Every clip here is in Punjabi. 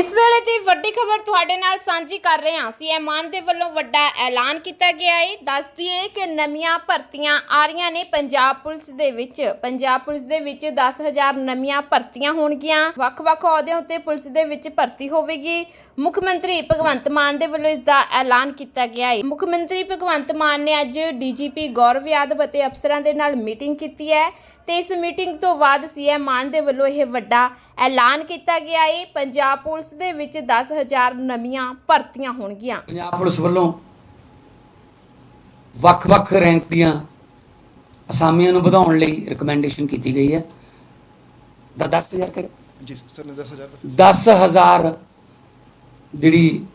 ਇਸ ਵੇਲੇ ਦੀ ਵੱਡੀ ਖਬਰ ਤੁਹਾਡੇ ਨਾਲ ਸਾਂਝੀ ਕਰ ਰਹੇ ਹਾਂ। ਸੀਐਮ ਮਾਨ ਦੇ ਵੱਲੋਂ ਵੱਡਾ ਐਲਾਨ ਕੀਤਾ ਗਿਆ ਹੈ ਦੱਸ ਦਈਏ ਕਿ ਨਵੀਆਂ ਭਰਤੀਆਂ ਆ ਰਹੀਆਂ ਨੇ। ਪੰਜਾਬ ਪੁਲਿਸ ਦੇ ਵਿੱਚ, ਪੰਜਾਬ ਪੁਲਿਸ ਦੇ ਵਿੱਚ 10000 ਨਵੀਆਂ ਭਰਤੀਆਂ ਹੋਣਗੀਆਂ। ਵੱਖ-ਵੱਖ ਅਹੁਦਿਆਂ ਉੱਤੇ ਪੁਲਿਸ ਦੇ ਵਿੱਚ ਭਰਤੀ ਹੋਵੇਗੀ। ਮੁੱਖ ਮੰਤਰੀ ਭਗਵੰਤ ਮਾਨ ਦੇ ਵੱਲੋਂ ਇਸ ਦਾ ਐਲਾਨ ਕੀਤਾ ਗਿਆ ਹੈ ਮੁੱਖ ਮੰਤਰੀ ਭਗਵੰਤ ਮਾਨ ਨੇ ਅੱਜ ਡੀਜੀਪੀ ਗੌਰਵ ਯਾਦਵ ਅਤੇ ਅਫਸਰਾਂ ਦੇ ਨਾਲ ਮੀਟਿੰਗ ਕੀਤੀ ਹੈ ਤੇ ਇਸ ਮੀਟਿੰਗ ਤੋਂ ਬਾਅਦ ਸੀਐਮ ਮਾਨ ਦੇ ਵੱਲੋਂ ਇਹ ਵੱਡਾ ਐਲਾਨ ਕੀਤਾ ਗਿਆ ਹੈ ਪੰਜਾਬ ਪੁਲਿਸ ਦੇ ਵਿੱਚ 10000 ਨਵੀਆਂ ਭਰਤੀਆਂ ਹੋਣਗੀਆਂ। ਪੰਜਾਬ ਪੁਲਿਸ ਵੱਲੋਂ ਵੱਖ-ਵੱਖ ਰੈਂਕ ਦੀਆਂ ਅਸਾਮੀਆਂ ਨੂੰ ਵਧਾਉਣ ਲਈ ਰეკਮੈਂਡੇਸ਼ਨ ਕੀਤੀ ਗਈ ਹੈ। ਦਾ 10000 ਕਰ ਜੀ ਸਰ ਨੇ 10000 10000 ਜਿਹੜੀ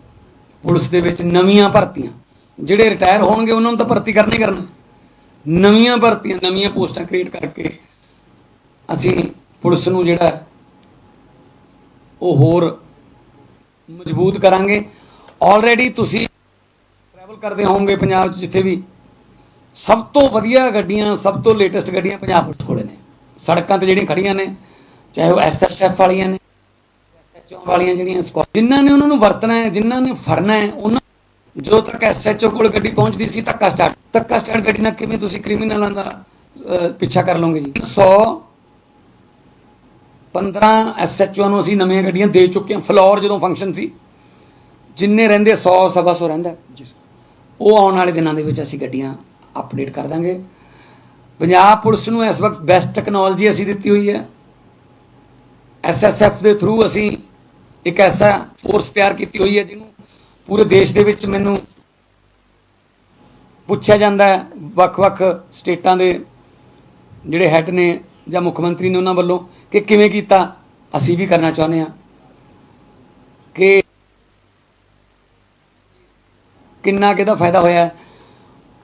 ਪੁਲਿਸ ਦੇ ਵਿੱਚ ਨਵੀਆਂ ਭਰਤੀਆਂ ਜਿਹੜੇ ਰਿਟਾਇਰ ਹੋਣਗੇ ਉਹਨਾਂ ਨੂੰ ਤਾਂ ਭਰਤੀ ਕਰਨੀ ਕਰਨਾ। ਨਵੀਆਂ ਭਰਤੀਆਂ ਨਵੀਆਂ ਪੋਸਟਾਂ ਕ੍ਰੀਏਟ ਕਰਕੇ ਅਸੀਂ ਪੁਲਿਸ ਨੂੰ ਜਿਹੜਾ ਉਹ ਹੋਰ ਮਜ਼ਬੂਤ ਕਰਾਂਗੇ। ਆਲਰੇਡੀ ਤੁਸੀਂ ਟਰੈਵਲ ਕਰਦੇ ਹੋਵੋਗੇ ਪੰਜਾਬ 'ਚ ਜਿੱਥੇ ਵੀ। ਸਭ ਤੋਂ ਵਧੀਆ ਗੱਡੀਆਂ, ਸਭ ਤੋਂ ਲੇਟੈਸਟ ਗੱਡੀਆਂ ਪੰਜਾਬ ਪੁਲਿਸ ਕੋਲੇ ਨੇ। ਸੜਕਾਂ ਤੇ ਜਿਹੜੀਆਂ ਖੜੀਆਂ ਨੇ, ਚਾਹੇ ਉਹ ਐਸਐਸਐਫ ਵਾਲੀਆਂ ਨੇ ਐਸਐਚਓ ਵਾਲੀਆਂ ਜਿਹੜੀਆਂ ਸਕੁਆ ਜਿਨ੍ਹਾਂ ਨੇ ਉਹਨਾਂ ਨੂੰ ਵਰਤਣਾ ਹੈ, ਜਿਨ੍ਹਾਂ ਨੇ ਫੜਨਾ ਹੈ, ਉਹਨਾਂ ਜਦੋਂ ਤੱਕ ਐਸਐਚਓ ਕੋਲ ਗੱਡੀ ਪਹੁੰਚਦੀ ਸੀ ਧੱਕਾ ਸਟਾਰਟ ਧੱਕਾ ਸਟਾਰਟ ਗੱਡੀ ਨਾਲ ਕਿਵੇਂ ਤੁਸੀਂ ਕ੍ਰਿਮੀਨਲਾਂ ਦਾ ਪਿੱਛਾ ਕਰ ਲਓਗੇ ਜੀ? 100 15 ਐਸਐਚਓ ਨੂੰ ਅਸੀਂ ਨਵੀਆਂ ਗੱਡੀਆਂ ਦੇ ਚੁੱਕੇ ਹਾਂ। ਫਲੋਰ ਜਦੋਂ ਫੰਕਸ਼ਨ ਸੀ ਜਿੰਨੇ ਰਹਿੰਦੇ 100 ਸਵਾ ਸੌ ਰਹਿੰਦਾ। ਉਹ ਆਉਣ ਵਾਲੇ ਦਿਨਾਂ ਦੇ ਵਿੱਚ ਅਸੀਂ ਗੱਡੀਆਂ ਅਪਡੇਟ ਕਰ ਦਾਂਗੇ। ਪੰਜਾਬ ਪੁਲਿਸ ਨੂੰ ਇਸ ਵਕਤ ਬੈਸਟ ਟੈਕਨੋਲੋਜੀ ਅਸੀਂ ਦਿੱਤੀ ਹੋਈ ਹੈ। ਐਸਐਸਐਫ ਦੇ ਥਰੂ ਅਸੀਂ ਇੱਕ ਐਸਾ ਫੋਰਸ ਤਿਆਰ ਕੀਤੀ ਹੋਈ ਹੈ ਜਿਹਨੂੰ ਪੂਰੇ ਦੇਸ਼ ਦੇ ਵਿੱਚ ਮੈਨੂੰ ਪੁੱਛਿਆ ਜਾਂਦਾ ਹੈ। ਵੱਖ-ਵੱਖ ਸਟੇਟਾਂ ਦੇ ਜਿਹੜੇ ਹੈੱਡ ਨੇ ਜਾਂ ਮੁੱਖ ਮੰਤਰੀ ਨੇ ਉਹਨਾਂ ਵੱਲੋਂ ਕਿ ਕਿਵੇਂ ਕੀਤਾ? ਅਸੀਂ ਵੀ ਕਰਨਾ ਚਾਹੁੰਦੇ ਹਾਂ ਕਿ ਕਿੰਨਾ ਕਿਹਦਾ ਫਾਇਦਾ ਹੋਇਆ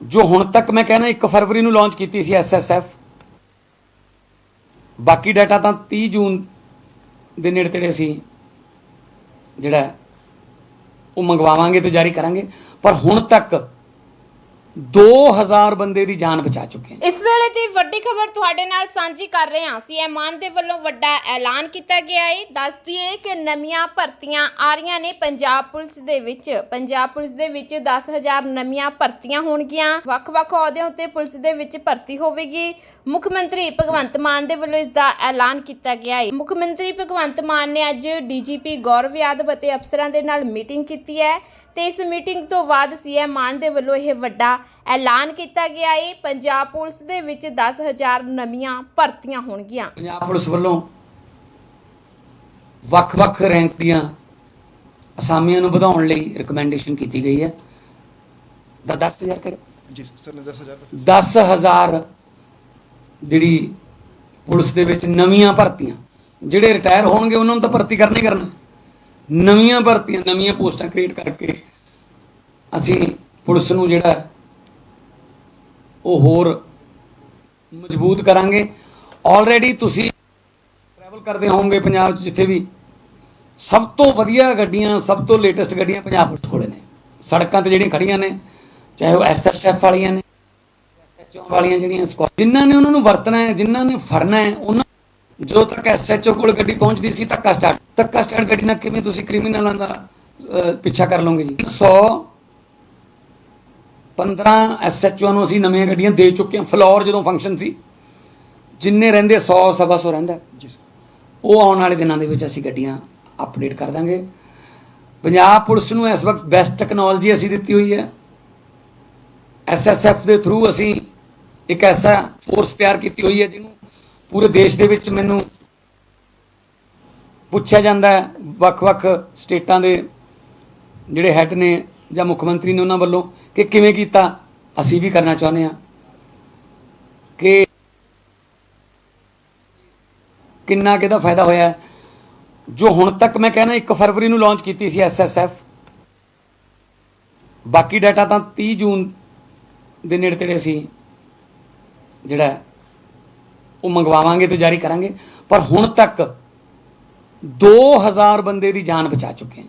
ਜੋ ਹੁਣ ਤੱਕ ਮੈਂ ਕਹਿੰਦਾ 1 ਫਰਵਰੀ ਨੂੰ ਲਾਂਚ ਕੀਤੀ ਸੀ ਐਸਐਸਐਫ ਬਾਕੀ ਡਾਟਾ ਤਾਂ 30 ਜੂਨ ਦੇ ਨੇੜੇ ਤੇੜੇ ਅਸੀਂ ਜਿਹੜਾ ਉਹ ਮੰਗਵਾਵਾਂਗੇ ਤੇ ਜਾਰੀ ਕਰਾਂਗੇ। ਪਰ ਹੁਣ ਤੱਕ 2000 ਬੰਦੇ ਦੀ ਜਾਨ ਬਚਾ ਚੁੱਕੇ ਹਾਂ ਇਸ ਵੇਲੇ ਦੀ ਵੱਡੀ ਖਬਰ ਤੁਹਾਡੇ ਨਾਲ ਸਾਂਝੀ ਕਰ ਰਹੇ ਹਾਂ। ਸੀਐਮ ਮਾਨ ਦੇ ਵੱਲੋਂ ਵੱਡਾ ਐਲਾਨ ਕੀਤਾ ਗਿਆ ਹੈ ਦੱਸ ਦਈਏ ਕਿ ਨਵੀਆਂ ਭਰਤੀਆਂ ਆ ਰਹੀਆਂ ਨੇ। ਪੰਜਾਬ ਪੁਲਿਸ ਦੇ ਵਿੱਚ, ਪੰਜਾਬ ਪੁਲਿਸ ਦੇ ਵਿੱਚ 10000 ਨਵੀਆਂ ਭਰਤੀਆਂ ਹੋਣਗੀਆਂ। ਵੱਖ-ਵੱਖ ਅਹੁਦਿਆਂ ਉੱਤੇ ਪੁਲਿਸ ਦੇ ਵਿੱਚ ਭਰਤੀ ਹੋਵੇਗੀ। ਮੁੱਖ ਮੰਤਰੀ ਭਗਵੰਤ ਮਾਨ ਦੇ ਵੱਲੋਂ ਇਸ ਦਾ ਐਲਾਨ ਕੀਤਾ ਗਿਆ ਹੈ ਮੁੱਖ ਮੰਤਰੀ ਭਗਵੰਤ ਮਾਨ ਨੇ ਅੱਜ ਡੀਜੀਪੀ ਗੌਰਵ ਯਾਦਵ ਅਤੇ ਅਫਸਰਾਂ ਦੇ ਨਾਲ ਮੀਟਿੰਗ ਕੀਤੀ ਹੈ। ਤੇ ਇਸ ਮੀਟਿੰਗ ਤੋਂ ਬਾਅਦ ਸੀਐਮ ਮਾਨ ਦੇ ਵੱਲੋਂ ਇਹ ਵੱਡਾ ਐਲਾਨ ਕੀਤਾ ਗਿਆ ਹੈ ਪੰਜਾਬ ਪੁਲਿਸ ਦੇ ਵਿੱਚ 10000 ਨਵੀਆਂ ਭਰਤੀਆਂ ਹੋਣਗੀਆਂ। ਪੰਜਾਬ ਪੁਲਿਸ ਵੱਲੋਂ ਵੱਖ-ਵੱਖ ਰੈਂਕ ਦੀਆਂ ਅਸਾਮੀਆਂ ਨੂੰ ਵਧਾਉਣ ਲਈ ਰეკਮੈਂਡੇਸ਼ਨ ਕੀਤੀ ਗਈ ਹੈ। ਦਾ 10000 ਕਰ ਜੀ ਸਰ ਨੇ 10000 10000 ਜਿਹੜੀ ਪੁਲਿਸ ਦੇ ਵਿੱਚ ਨਵੀਆਂ ਭਰਤੀਆਂ ਜਿਹੜੇ ਰਿਟਾਇਰ ਹੋਣਗੇ ਉਹਨਾਂ ਨੂੰ ਤਾਂ ਭਰਤੀ ਕਰਨੀ ਕਰਨਾ। ਨਵੀਆਂ ਭਰਤੀਆਂ, ਨਵੀਆਂ ਪੋਸਟਾਂ ਕ੍ਰੀਏਟ ਕਰਕੇ ਅਸੀਂ ਪੁਲਿਸ ਨੂੰ ਜਿਹੜਾ ਉਹ ਹੋਰ ਮਜ਼ਬੂਤ ਕਰਾਂਗੇ। ਆਲਰੇਡੀ ਤੁਸੀਂ ਟਰੈਵਲ ਕਰਦੇ ਹੋਵੋਗੇ ਪੰਜਾਬ 'ਚ ਜਿੱਥੇ ਵੀ। ਸਭ ਤੋਂ ਵਧੀਆ ਗੱਡੀਆਂ, ਸਭ ਤੋਂ ਲੇਟੈਸਟ ਗੱਡੀਆਂ ਪੰਜਾਬ ਪੁਲਿਸ ਕੋਲੇ ਨੇ। ਸੜਕਾਂ ਤੇ ਜਿਹੜੀਆਂ ਖੜੀਆਂ ਨੇ, ਚਾਹੇ ਉਹ ਐਸਐਸਐਫ ਵਾਲੀਆਂ ਨੇ ਐਸਐਚਓ ਵਾਲੀਆਂ ਜਿਹੜੀਆਂ ਸਕੁਆ ਜਿਨ੍ਹਾਂ ਨੇ ਉਹਨਾਂ ਨੂੰ ਵਰਤਣਾ ਹੈ, ਜਿਨ੍ਹਾਂ ਨੇ ਫੜਨਾ ਹੈ, ਉਹਨਾਂ ਜਦੋਂ ਤੱਕ ਐਸਐਚਓ ਕੋਲ ਗੱਡੀ ਪਹੁੰਚਦੀ ਸੀ ਧੱਕਾ ਸਟਾਰਟ ਧੱਕਾ ਸਟਾਰਟ ਗੱਡੀ ਨਾਲ ਕਿਵੇਂ ਤੁਸੀਂ ਕ੍ਰਿਮੀਨਲਾਂ ਦਾ ਪਿੱਛਾ ਕਰ ਲਓਗੇ ਜੀ? 100 15 ਐਸਐਚਓ ਨੂੰ ਅਸੀਂ ਨਵੀਆਂ ਗੱਡੀਆਂ ਦੇ ਚੁੱਕੇ ਹਾਂ। ਫਲੋਰ ਜਦੋਂ ਫੰਕਸ਼ਨ ਸੀ ਜਿੰਨੇ ਰਹਿੰਦੇ 100 ਸਵਾ ਸੌ ਰਹਿੰਦਾ। ਹੈ। ਜੀ ਸਰ। ਉਹ ਆਉਣ ਵਾਲੇ ਦਿਨਾਂ ਦੇ ਵਿੱਚ ਅਸੀਂ ਗੱਡੀਆਂ ਅਪਡੇਟ ਕਰ ਦਾਂਗੇ। ਪੰਜਾਬ ਪੁਲਿਸ ਨੂੰ ਇਸ ਵਕਤ ਬੈਸਟ ਟੈਕਨੋਲੋਜੀ ਅਸੀਂ ਦਿੱਤੀ ਹੋਈ ਹੈ। ਐਸਐਸਐਫ ਦੇ ਥਰੂ ਅਸੀਂ ਇੱਕ ਐਸਾ ਫੋਰਸ ਤਿਆਰ ਕੀਤੀ ਹੋਈ ਹੈ ਜਿਹਨੂੰ ਪੂਰੇ ਦੇਸ਼ ਦੇ ਵਿੱਚ ਮੈਨੂੰ ਪੁੱਛਿਆ ਜਾਂਦਾ ਵੱਖ-ਵੱਖ ਸਟੇਟਾਂ ਦੇ ਜਿਹੜੇ ਹੈੱਡ ਨੇ ਜਾਂ ਮੁੱਖ ਮੰਤਰੀ ਨੇ ਉਹਨਾਂ ਵੱਲੋਂ ਕਿ ਕਿਵੇਂ ਕੀਤਾ, ਅਸੀਂ ਵੀ ਕਰਨਾ ਚਾਹੁੰਦੇ ਹਾਂ ਕਿ ਕਿੰਨਾ ਕਿਹਦਾ ਫਾਇਦਾ ਹੋਇਆ ਜੋ ਹੁਣ ਤੱਕ ਮੈਂ ਕਹਿੰਦਾ 1 ਫਰਵਰੀ ਨੂੰ ਲਾਂਚ ਕੀਤੀ ਸੀ ਐਸਐਸਐਫ ਬਾਕੀ ਡਾਟਾ ਤਾਂ 30 ਜੂਨ ਦੇ ਨੇੜੇ ਤੇੜੇ ਅਸੀਂ ਜਿਹੜਾ ਉਹ ਮੰਗਵਾਵਾਂਗੇ ਤੇ ਜਾਰੀ ਕਰਾਂਗੇ। ਪਰ ਹੁਣ ਤੱਕ 2000 ਬੰਦੇ ਦੀ ਜਾਨ ਬਚਾ ਚੁੱਕੇ ਨੇ।